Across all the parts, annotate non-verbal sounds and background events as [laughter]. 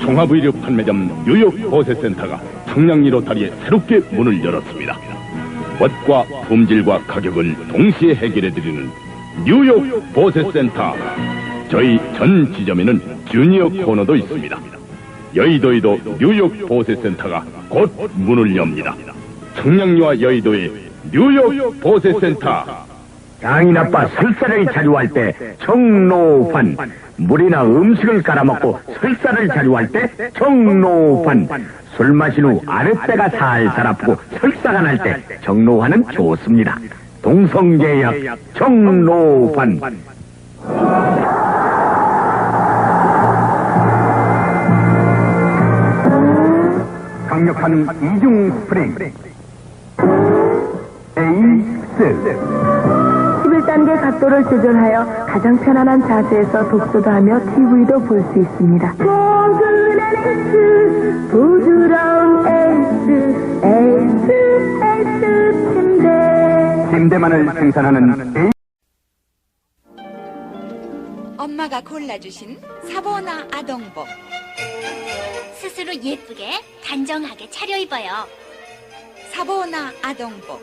종합의류 판매점 뉴욕 보세센터가 청량리로 다리에 새롭게 문을 열었습니다. 멋과 품질과 가격을 동시에 해결해드리는 뉴욕 보세센터. 저희 전 지점에는 주니어 코너도 있습니다. 여의도에도 뉴욕 보세센터가 곧 문을 엽니다. 청량리와 여의도의 뉴욕 보세센터. 장이 나빠 설사를 자주할 때 청노환 물이나 음식을 깔아먹고 설사를 자주할 때 청노환 술 마신 후 아랫배가 살살 아프고 설사가 날 때 정노환은 좋습니다. 동성제약 청노환 강력한 이중 스프링. 에이스. 11단계 각도를 조절하여 가장 편안한 자세에서 독서도 하며 TV도 볼 수 있습니다. 포근한 부드러운 에이스, 에이스, 에이스 침대. 침대만을 생산하는 엄마가 골라주신 사보나 아동복. 스스로 예쁘게 단정하게 차려입어요. 사보나 아동복.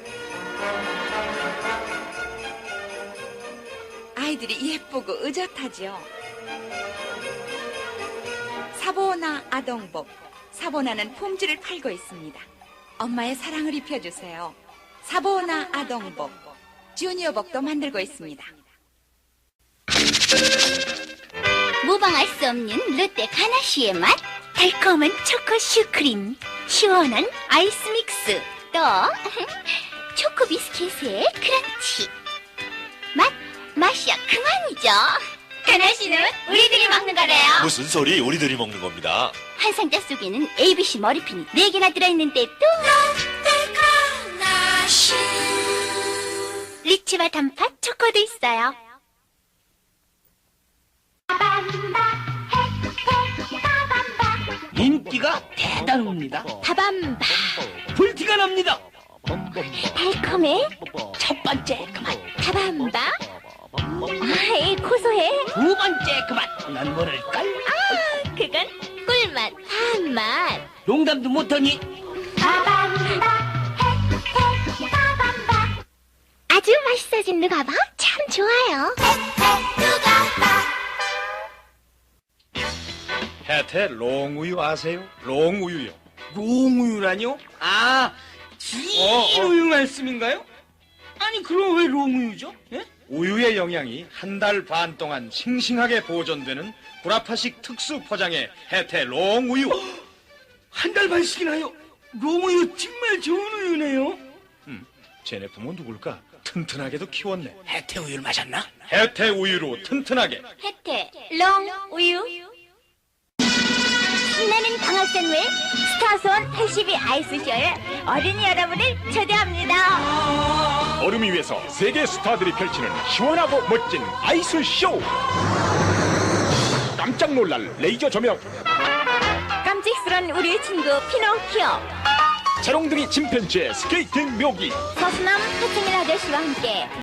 아이들이 예쁘고 의젓하죠. 사보나 아동복. 사보나는 품질을 팔고 있습니다. 엄마의 사랑을 입혀주세요. 사보나 아동복. 주니어복도 만들고 있습니다. 모방할 수 없는 롯데 가나시의 맛, 달콤한 초코 슈크림, 시원한 아이스 믹스, 또 [laughs] 초코 비스킷의 크런치. 그만이죠. 가나시는 우리들이 먹는 거래요. 무슨 소리 우리들이 먹는 겁니다. 한 상자 속에는 ABC 머리핀이 4개나 들어있는데 또 리치와 단팥 초코도 있어요. 인기가 대단합니다. 다밤바 불티가 납니다. 달콤해 첫 번째 그만, 다밤바 아이 고소해 두 번째 그만. 난 모를걸. 아 그건 꿀맛 한맛 농담도 못하니 아주 맛있어진 누가 봐 참 좋아요 혜태 롱우유 아세요? 롱우유요. 롱우유라뇨? 아, 긴 어, 어. 우유 말씀인가요? 아니 그럼 왜 롱우유죠? 예? 우유의 영양이 한 달 반 동안 싱싱하게 보존되는 구라파식 특수 포장의 혜태 롱우유. [gasps] 한 달 반씩이나요? 롱우유 정말 좋은 우유네요. 제네품은 누굴까? 튼튼하게도 키웠네. 해태 우유를 마셨나? 혜태 우유로 튼튼하게. 혜태 롱 우유 신나는 방학생 외 스타손 82 아이스쇼에 어린이 여러분을 초대합니다 얼음 위에서 세계 스타들이 펼치는 시원하고 멋진 아이스 쇼. 깜짝 놀랄 레이저 조명, 깜찍스런 우리의 친구 피노키오 재롱둥이 침팬지의 스케이팅 묘기. 서수남 하승일 아저씨와 함께